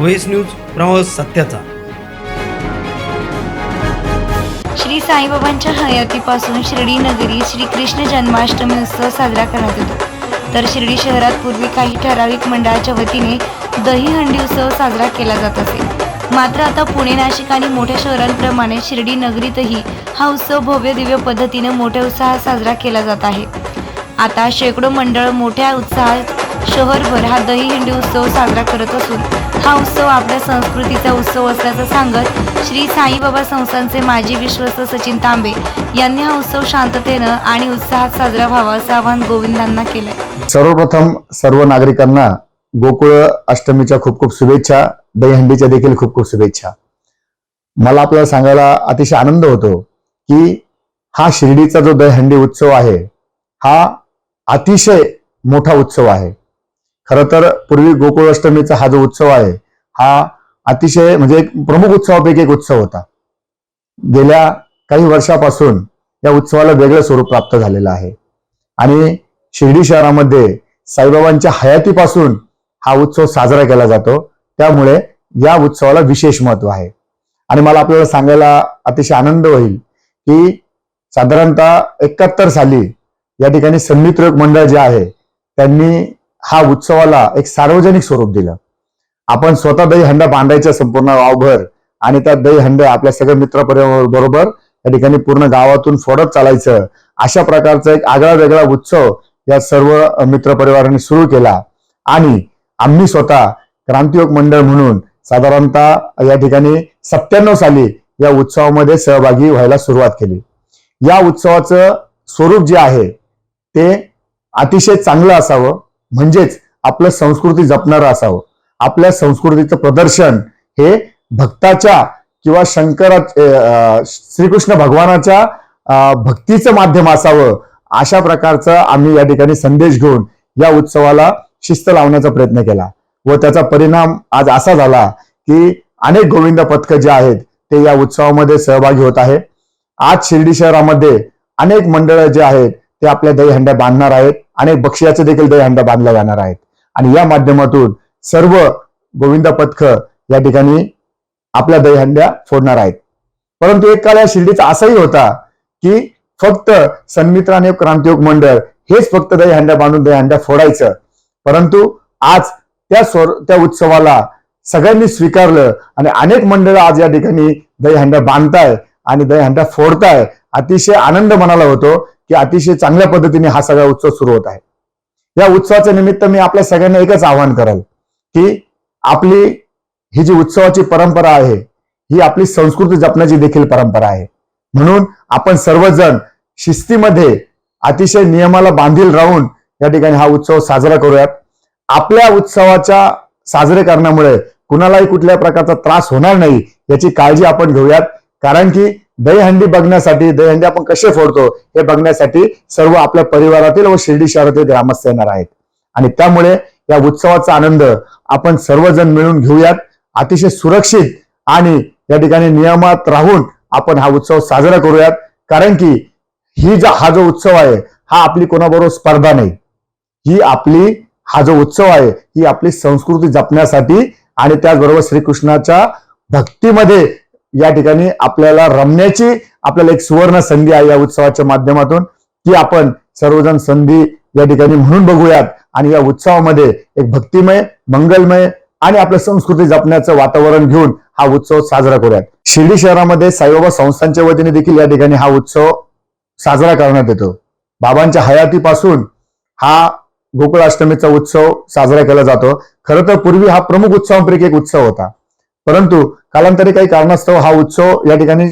Voice news प्रवास सत्याचा. श्री साईबाबांच्या हयातीपासून शिर्डी नगरी श्री कृष्ण जन्माष्टमी उत्सव साजरा करण्यात येतो. तर शिर्डी शहरात पूर्वी काही ठराविक मंडळाच्या वतीने दहीहंडी उत्सव साजरा केला जात असे. मात्र आता पुणे नाशिक आणि मोठ्या शहरांप्रमाणे शिर्डी नगरीतही हा उत्सव भव्य दिव्य पद्धतीने मोठ्या उत्साहात साजरा केला जात आहे. आता शेकडो मंडळ मोठ्या उत्साहात शहरभर हा दहीहंडी उत्सव साजरा करत असून हा उत्सव आपल्या संस्कृतीचा उत्सव असल्याचं सांगत श्री साईबाबा संस्थांचे माजी विश्वस्त सचिन तांबे यांनी हा उत्सव शांततेनं आणि उत्साहात साजरा व्हावा असं आवाहन गोविंदांना केलंय. सर्वप्रथम सर्व नागरिकांना गोकुळ अष्टमीच्या खूप खूप शुभेच्छा दहीहंडीच्या देखील खूप खूप शुभेच्छा. मला आपल्याला सांगायला अतिशय आनंद होतो की हा शिर्डीचा जो दहीहंडी उत्सव आहे हा अतिशय मोठा उत्सव आहे. खरं तर पूर्वी गोकुळाष्टमीचा हा जो उत्सव आहे हा अतिशय म्हणजे एक प्रमुख उत्सवापैकी एक उत्सव होता. गेल्या काही वर्षापासून या उत्सवाला वेगळं स्वरूप प्राप्त झालेलं आहे. आणि शिर्डी शहरामध्ये साईबाबांच्या हयातीपासून हा उत्सव साजरा केला जातो. त्यामुळे या उत्सवाला विशेष महत्त्व आहे. आणि मला आपल्याला सांगायला अतिशय आनंद होईल की साधारणतः एकाहत्तर साली या ठिकाणी संमित्र मंडळ जे आहे त्यांनी हा उत्सवाला एक सार्वजनिक स्वरूप दिलं. आपण स्वतः दही हंडा बांधायचा संपूर्ण गावभर आणि त्या दही हंड आपल्या सगळ्या मित्र बरोबर या ठिकाणी पूर्ण गावातून फोडत चालायचं. अशा प्रकारचा एक आगळा वेगळा उत्सव या सर्व मित्र परिवारांनी सुरू केला. आणि आम्ही स्वतः क्रांतियोग मंडळ म्हणून साधारणतः या ठिकाणी सत्त्याण्णव साली या उत्सवामध्ये सहभागी व्हायला सुरुवात केली. या उत्सवाचं स्वरूप जे आहे ते अतिशय चांगलं असावं. म्हणजेच आपलं संस्कृती जपणारं असावं. आपल्या संस्कृतीचं प्रदर्शन हे भक्ताच्या किंवा शंकरा श्रीकृष्ण भगवानाच्या भक्तीचं माध्यम असावं अशा प्रकारचा आम्ही या ठिकाणी संदेश घेऊन या उत्सवाला शिस्त लावण्याचा प्रयत्न केला. व त्याचा परिणाम आज असा झाला की अनेक गोविंद पथक जे आहेत ते या उत्सवामध्ये सहभागी होत आहे आज शिर्डी शहरामध्ये अनेक मंडळं जे आहेत ते आपल्या दहीहंड्या बांधणार आहेत. अनेक बक्षियाचे देखील दहीहंड्या बांधल्या जाणार आहेत. आणि या माध्यमातून सर्व गोविंद पथक या ठिकाणी आपल्या दहीहंड्या फोडणार आहेत. परंतु एक काळ या शिर्डीचा असाही होता की फक्त सन्मित्र आणि क्रांतियोग मंडळ हेच फक्त दहीहंड्या बांधून दहीहंड्या फोडायचं. परंतु आज त्या स्वर त्या उत्सवाला सगळ्यांनी स्वीकारलं आणि अनेक मंडळ आज या ठिकाणी दहीहंड्या बांधताय आणि दहीहंड्या फोडताय. अतिशय आनंद मनाला होतो की अतिशय चांगल्या पद्धतीने हा सगळा उत्सव सुरू होत आहे. या उत्सवाच्या निमित्त मी आपल्या सगळ्यांना एकच आवाहन कराल की आपली ही जी उत्सवाची परंपरा आहे ही आपली संस्कृती जपण्याची देखील परंपरा आहे. म्हणून आपण सर्वजण शिस्तीमध्ये अतिशय नियमाला बांधील राहून या ठिकाणी हा उत्सव साजरा करूयात. आपल्या उत्सवाच्या साजरे करण्यामुळे कुणालाही कुठल्या प्रकारचा त्रास होणार नाही याची काळजी आपण घेऊयात. कारण की दहीहंडी बघण्यासाठी दहीहंडी आपण कसे फोडतो हे बघण्यासाठी सर्व आपल्या परिवारातील व शिर्डी शहरातील ग्रामस्थ येणार आहेत. आणि त्यामुळे या उत्सवाचा आनंद आपण सर्वजण मिळून घेऊयात. अतिशय सुरक्षित आणि या ठिकाणी नियमात राहून आपण हा उत्सव साजरा करूयात. कारण की ही जा हा जो उत्सव आहे हा आपली कोणाबरोबर स्पर्धा नाही. ही आपली हा जो उत्सव आहे ही आपली संस्कृती जपण्यासाठी आणि त्याचबरोबर श्रीकृष्णाच्या भक्तीमध्ये या ठिकाणी आपल्याला रमण्याची आपल्याला एक सुवर्ण संधी आहे या उत्सवाच्या माध्यमातून ती आपण सर्वजण संधी या ठिकाणी म्हणून बघूयात. आणि या उत्सवामध्ये एक भक्तिमय मंगलमय आणि आपल्या संस्कृती जपण्याचं वातावरण घेऊन हा उत्सव साजरा करूयात. शिर्डी शहरामध्ये साईबाबा संस्थांच्या वतीने देखील या ठिकाणी हा उत्सव साजरा करण्यात येतो. बाबांच्या हयातीपासून हा गोकुळाष्टमीचा उत्सव साजरा केला जातो. खरं तर पूर्वी हा प्रमुख उत्सवांपैकी एक उत्सव होता. परंतु कालांतरी काही कारणास्तव हा उत्सव या ठिकाणी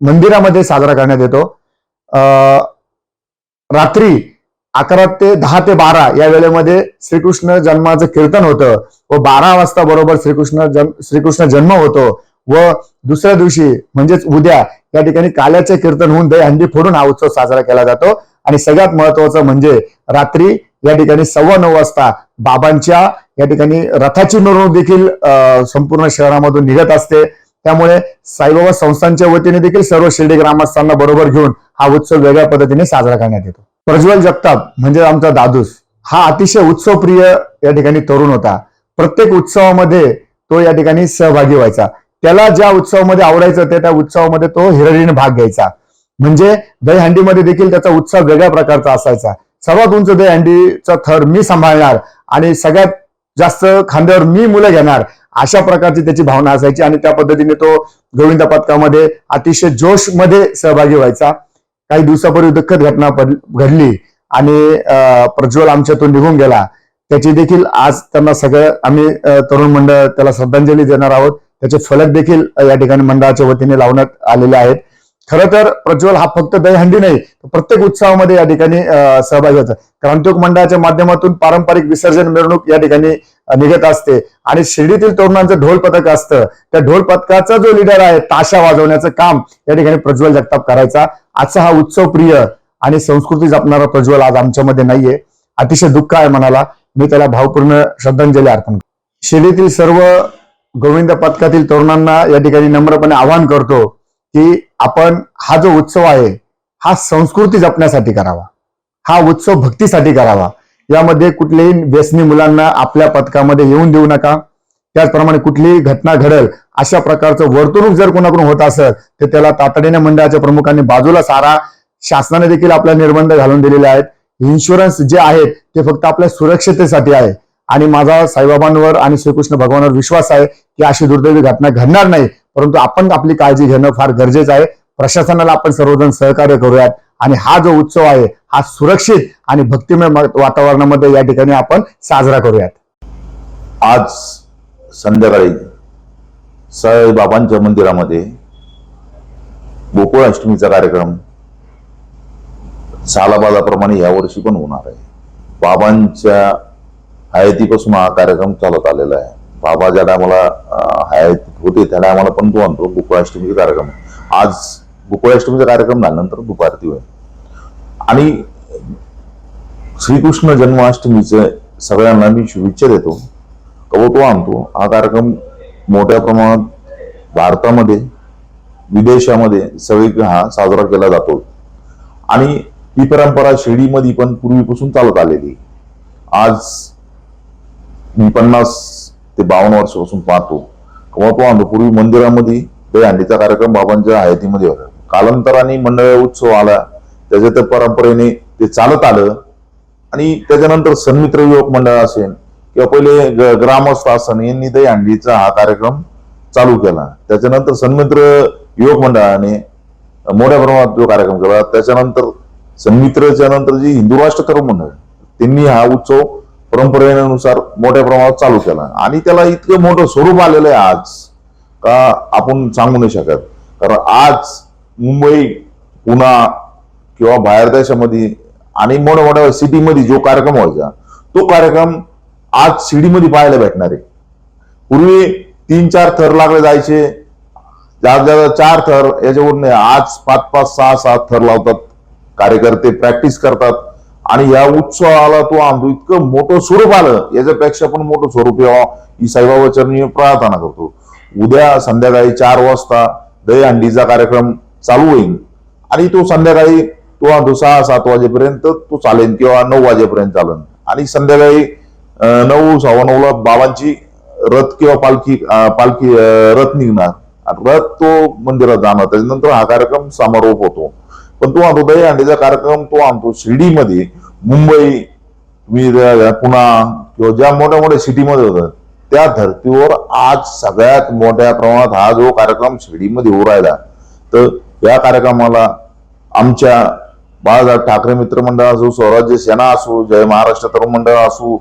मंदिरामध्ये साजरा करण्यात येतो. अं, रात्री अकरा ते दहा ते बारा या वेळेमध्ये श्रीकृष्ण जन्माचं कीर्तन होतं व बारा वाजता बरोबर श्रीकृष्ण जन्म श्रीकृष्ण जन्म होतो व दुसऱ्या दिवशी म्हणजेच उद्या या ठिकाणी काल्याचे कीर्तन होऊन दहीहंडी फोडून हा उत्सव साजरा केला जातो. आणि सगळ्यात महत्वाचं म्हणजे रात्री या ठिकाणी सव्वा नऊ वाजता बाबांच्या या ठिकाणी रथाची मिरवणूक देखील अं, संपूर्ण शहरामधून निघत असते. त्यामुळे साईबाबा संस्थांच्या वतीने देखील सर्व शिर्डी ग्रामस्थांना बरोबर घेऊन हा उत्सव वेगळ्या पद्धतीने साजरा करण्यात येतो. प्रज्वल जगताप म्हणजे आमचा दादूस हा अतिशय उत्सवप्रिय या ठिकाणी तरुण होता. प्रत्येक उत्सवामध्ये तो या ठिकाणी सहभागी व्हायचा. त्याला ज्या उत्सवामध्ये आवडायचं त्या त्या उत्सवामध्ये तो हिरडीने भाग घ्यायचा. म्हणजे दहीहंडीमध्ये देखील त्याचा उत्साह वेगळ्या प्रकारचा असायचा. सर्वात उंच दहीहंडीचा थर मी सांभाळणार आणि सगळ्यात जास्त खांद्यावर मी मुलं घेणार अशा प्रकारची त्याची भावना असायची आणि त्या पद्धतीने तो गोविंद पथकामध्ये अतिशय जोशमध्ये सहभागी व्हायचा. काही दिवसापूर्वी दुःखद घटना घडली आणि प्रज्वल आमच्यातून निघून गेला. त्याची देखील आज त्यांना सगळं आम्ही तरुण मंडळ त्याला श्रद्धांजली देणार आहोत. त्याचे फलक देखील या ठिकाणी मंडळाच्या वतीने लावण्यात आलेले आहेत. खरं तर प्रज्वल हा फक्त दहीहंडी नाही प्रत्येक उत्सवामध्ये या ठिकाणी सहभागी होता. क्रांतियोग मंडळाच्या माध्यमातून पारंपरिक विसर्जन मिरवणूक या ठिकाणी निघत असते. आणि शिर्डीतील तरुणांचं ढोल पथक असतं. त्या ढोल पथकाचा जो लिडर आहे ताशा वाजवण्याचं काम या ठिकाणी प्रज्वल जगताप करायचा. आजचा हा उत्सव प्रिय आणि संस्कृती जपणारा प्रज्वल आज आमच्यामध्ये नाहीये. अतिशय दुःख आहे मनाला. मी त्याला भावपूर्ण श्रद्धांजली अर्पण शिर्डीतील सर्व गोविंद पथकातील तरुणांना या ठिकाणी नम्रपणे आवाहन करतो की आपण हा जो उत्सव आहे हा संस्कृती जपण्यासाठी करावा. हा उत्सव भक्तीसाठी करावा. यामध्ये कुठल्याही व्यसनी मुलांना आपल्या पथकामध्ये येऊन देऊ नका. त्याचप्रमाणे कुठलीही घटना घडेल अशा प्रकारचं वर्तणूक जर कोणाकडून होत असेल तर त्याला तातडीने मंडळाच्या प्रमुखांनी बाजूला सारा शासनाने देखील आपल्या निर्बंध घालून दिलेले आहेत. इन्शुरन्स जे आहेत ते फक्त आपल्या सुरक्षिततेसाठी आहे. आणि माझा साईबाबांवर आणि श्रीकृष्ण भगवानवर विश्वास आहे की अशी दुर्दैवी घटना घडणार नाही. परंतु आपण आपली काळजी घेणं फार गरजेचं आहे. प्रशासनाला आपण सर्वजण सहकार्य करूयात. आणि हा जो उत्सव आहे हा सुरक्षित आणि भक्तिमय म- वातावरणामध्ये या ठिकाणी आपण साजरा करूयात. आज संध्याकाळी साईबाबांच्या मंदिरामध्ये गोकुळ अष्टमीचा कार्यक्रम सालाबाजाप्रमाणे यावर्षी पण होणार आहे. बाबांच्या हयातीपासून हा कार्यक्रम चालत आलेला आहे. बाबा ज्या टायमाला हयात होते त्या टायमाला पण तो आणतो गोकुळाष्टमीचा कार्यक्रम आज गोकुळाष्टमीचा कार्यक्रम झाल्यानंतर दुपारती होईल. आणि श्रीकृष्ण जन्माष्टमीचे सगळ्यांना मी शुभेच्छा देतो. कवतो आणतो हा कार्यक्रम मोठ्या प्रमाणात भारतामध्ये विदेशामध्ये सगळीकडे हा साजरा केला जातो. आणि ही परंपरा शिर्डीमध्ये पण पूर्वीपासून चालत आलेली आज मी पन्नास ते बावन्न वर्षापासून पाहतो. किंवा तो आणतो पूर्वी मंदिरामध्ये दहीहंडीचा कार्यक्रम बाबांच्या हयातीमध्ये होता. कालांतराने मंडळ उत्सव आला. त्याच्या त्या परंपरेने ते चालत आलं. आणि त्याच्यानंतर सन्मित्र युवक मंडळ असेल किंवा पहिले ग्रामस्थ असन यांनी दहीहंडीचा हा कार्यक्रम चालू केला. त्याच्यानंतर सन्मित्र युवक मंडळाने मोठ्या प्रमाणात जो कार्यक्रम केला त्याच्यानंतर सन्मित्रच्या नंतर जी हिंदू राष्ट्र मंडळ त्यांनी हा उत्सव परंपरेनुसार मोठ्या प्रमाणात चालू केला. आणि त्याला इतकं मोठं स्वरूप आलेलं आहे आज का आपण सांगू नाही शकत. कारण आज मुंबई पुणा किंवा बाहेर देशामध्ये आणि मोठ्या मोठ्या सिटीमध्ये जो कार्यक्रम व्हायचा तो कार्यक्रम आज शिडीमध्ये पाहायला भेटणार आहे. पूर्वी तीन चार थर लागले जायचे. जास्त जास्त चार थर याच्यावरून नाही आज पाच पाच सहा सात थर लावतात. कार्यकर्ते प्रॅक्टिस करतात. आणि या उत्सवाला तो आणतो इतकं मोठं स्वरूप आलं याच्यापेक्षा पण मोठं स्वरूप यावं ही साईबाबा चरणी प्रार्थना करतो. उद्या संध्याकाळी चार वाजता दहीहंडीचा कार्यक्रम चालू होईल. आणि तो संध्याकाळी तो आणतो सहा सात वाजेपर्यंत तो चालेल किंवा नऊ वाजेपर्यंत चालेल. आणि संध्याकाळी नऊ सव्वा नऊला बाबांची रथ किंवा पालखी पालखी रथ निघणार. रथ तो मंदिरात जाणार. त्याच्यानंतर हा कार्यक्रम समारोप होतो. पण तो आणतो दहीहंडीचा कार्यक्रम तो आणतो शिर्डीमध्ये. मुंबई तुम्ही पुणा किंवा ज्या मोठ्या मोठ्या सिटीमध्ये होतं त्या धर्तीवर आज सगळ्यात मोठ्या प्रमाणात हा जो कार्यक्रम शिर्डीमध्ये होऊ राहिला तर या कार्यक्रमाला आमच्या बाळासाहेब ठाकरे मित्रमंडळ असो स्वराज्य सेना असो जय महाराष्ट्र तरुण मंडळ असो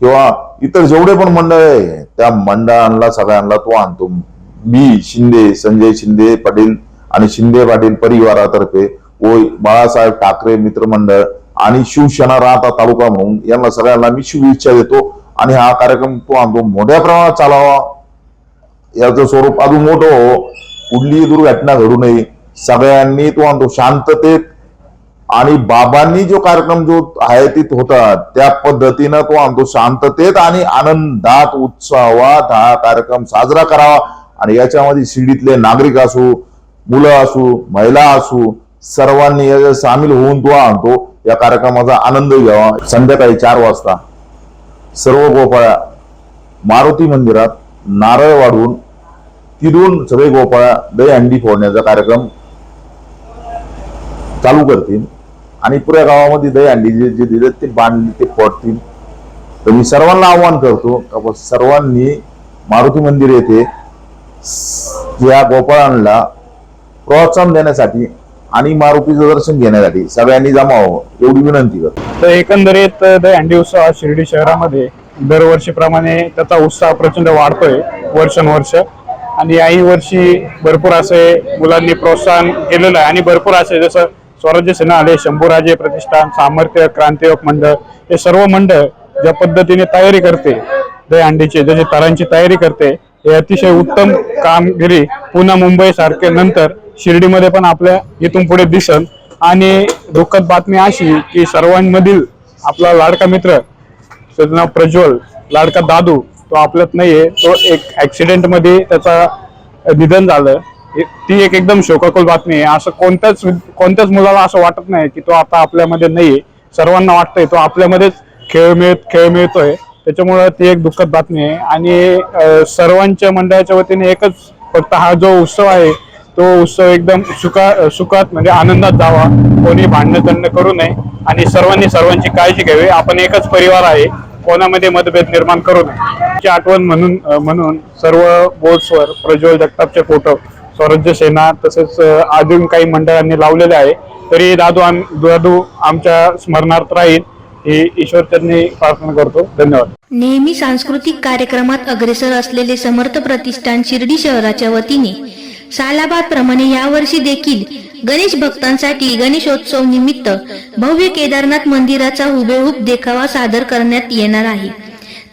किंवा इतर जेवढे पण मंडळ आहे त्या मंडळांना सगळ्यांना तो आणतो. मी शिंदे संजय शिंदे पाटील आणि शिंदे पाटील परिवारातर्फे व बाळासाहेब ठाकरे मित्रमंडळ आणि शिवसेना राहता तालुका म्हणून यांना सगळ्यांना मी शुभेच्छा देतो. आणि हा कार्यक्रम तो आणतो मोठ्या प्रमाणात चालावा. याचं स्वरूप अजून मोठं हो कुठलीही दुर्घटना घडू नये. सगळ्यांनी तो आणतो शांततेत आणि बाबांनी जो कार्यक्रम जो हयातीत होता त्या पद्धतीनं तो आणतो शांततेत आणि आनंदात उत्सवात हा कार्यक्रम साजरा करावा. आणि याच्यामध्ये शिर्डीतले नागरिक असो मुलं असो महिला असो सर्वांनी याच्यात सामील होऊन तो आणतो या कार्यक्रमाचा आनंद घ्यावा. संध्याकाळी चार वाजता सर्व गोपाळा मारुती मंदिरात नारळ वाढवून तिरून सगळे गोपाळा दहीहंडी फोडण्याचा कार्यक्रम चालू करतील. आणि पुऱ्या गावामध्ये दहीहंडी जे जे दिले ते बांधले ते फोडतील. तर मी सर्वांना आव्हान करतो का सर्वांनी मारुती मंदिर येथे या गोपाळांना प्रोत्साहन देण्यासाठी आणि मारुतीचं दर्शन घेण्यासाठी सगळ्यांनी जमावं एवढी विनंती करतो. तर एकंदरीत दहीहंडी उत्सव हा शिर्डी शहरामध्ये दरवर्षीप्रमाणे त्याचा उत्साह प्रचंड वाढतोय वर्षानुवर्ष. आणि याही वर्षी भरपूर असे मुलांनी प्रोत्साहन केलेलं आहे. आणि भरपूर असे जसं स्वराज्य सेना आले शंभूराजे प्रतिष्ठान सामर्थ्य क्रांतियोग मंडळ हे सर्व मंडळ ज्या पद्धतीने तयारी करते दहीहंडीची जशी तरांची तयारी करते हे अतिशय उत्तम कामगिरी पुन्हा मुंबई सारखे नंतर शिर्डीमध्ये पण आपल्या इथून पुढे दिसन आणि दुःखद बातमी अशी की सर्वांमधील आपला लाडका मित्र त्याचं नाव प्रज्वल लाडका दादू तो आपल्यात नाहीये. तो एक ॲक्सिडेंटमध्ये त्याचा निधन झालं. ती एक एकदम शोकाकुल बातमी आहे. असं कोणत्याच कोणत्याच मुलाला असं वाटत नाही की तो आता आपल्यामध्ये नाहीये. सर्वांना वाटतंय तो आपल्यामध्येच खेळ मिळत खेळ मिळतोय. त्याच्यामुळं ती एक दुःखद बातमी आहे. आणि सर्वांच्या मंडळाच्या वतीने एकच फक्त हा जो उत्सव आहे तो उत्सव एकदम सुखा सुखात म्हणजे आनंदात जावा. कोणी भांडण तंड करू नये आणि सर्वांनी सर्वांची काळजी घ्यावी. आपण एकच परिवार आहे. कोणामध्ये मतभेद निर्माण करू नये. ची आठवण म्हणून म्हणून सर्व बोर्ड्सवर प्रज्वल जगतापचे फोटो स्वराज्य सेना तसेच अजून काही मंडळांनी लावलेले आहे. तरी दादू आम दादू आमच्या स्मरणार्थ राहील. ही ईश्वरचरणी प्रार्थना करतो. धन्यवाद. नेहमी सांस्कृतिक कार्यक्रमात अग्रेसर असलेले समर्थ प्रतिष्ठान शिर्डी शहराच्या वतीने सालाबाद प्रमाणे यावर्षी देखील गणेश भक्तांसाठी गणेशोत्सव निमित्त भव्य केदारनाथ मंदिराचा हुबेहूब देखावा सादर करण्यात येणार आहे.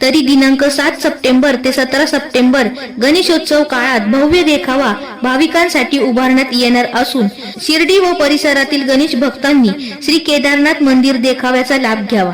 तरी दिनांक सात सप्टेंबर ते सतरा सप्टेंबर गणेशोत्सव काळात भव्य देखावा भाविकांसाठी उभारण्यात येणार असून शिर्डी व परिसरातील गणेश भक्तांनी श्री केदारनाथ मंदिर देखाव्याचा लाभ घ्यावा.